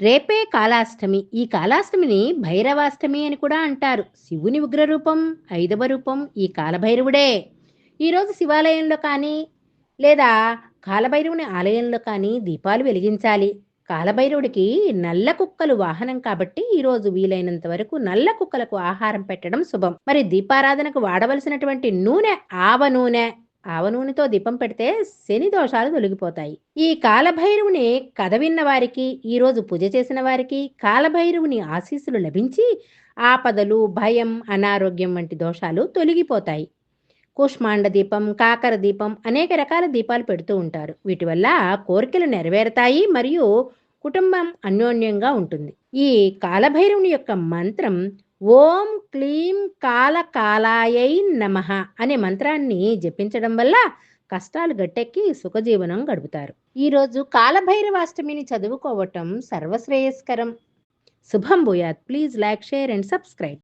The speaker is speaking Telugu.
రేపే కాలాష్టమి. ఈ కాలాష్టమిని భైరవాష్టమి అని కూడా అంటారు. శివుని ఉగ్రరూపం ఐదవ రూపం ఈ కాలభైరవుడే. ఈరోజు శివాలయంలో కానీ లేదా కాలభైరవుని ఆలయంలో కానీ దీపాలు వెలిగించాలి. కాలభైరవుడికి నల్ల కుక్కలు వాహనం కాబట్టి ఈరోజు వీలైనంత వరకు నల్ల కుక్కలకు ఆహారం పెట్టడం శుభం. మరి దీపారాధనకు వాడవలసినటువంటి నూనె ఆవ నూనె ఆవనూనెతో దీపం పెడితే శని దోషాలు తొలగిపోతాయి. ఈ కాలభైరవుని కథ విన్న వారికి ఈరోజు పూజ చేసిన వారికి కాలభైరవుని ఆశీస్సులు లభించి ఆపదలు భయం అనారోగ్యం వంటి దోషాలు తొలగిపోతాయి. కూష్మాండ దీపం కాకర దీపం అనేక రకాల దీపాలు పెడుతూ ఉంటారు. వీటి వల్ల కోరికలు నెరవేరుతాయి మరియు కుటుంబం అన్యోన్యంగా ఉంటుంది. ఈ కాలభైరవుని యొక్క మంత్రం ఓం క్లీం కాలకాలాయై నమ నమః అనే మంత్రాన్ని జపించడం వల్ల కష్టాలు గట్టెక్కి సుఖజీవనం గడుపుతారు. ఈరోజు కాలభైరవాష్టమిని చదువుకోవటం సర్వశ్రేయస్కరం. శుభం భూయాత్. Please like share and subscribe.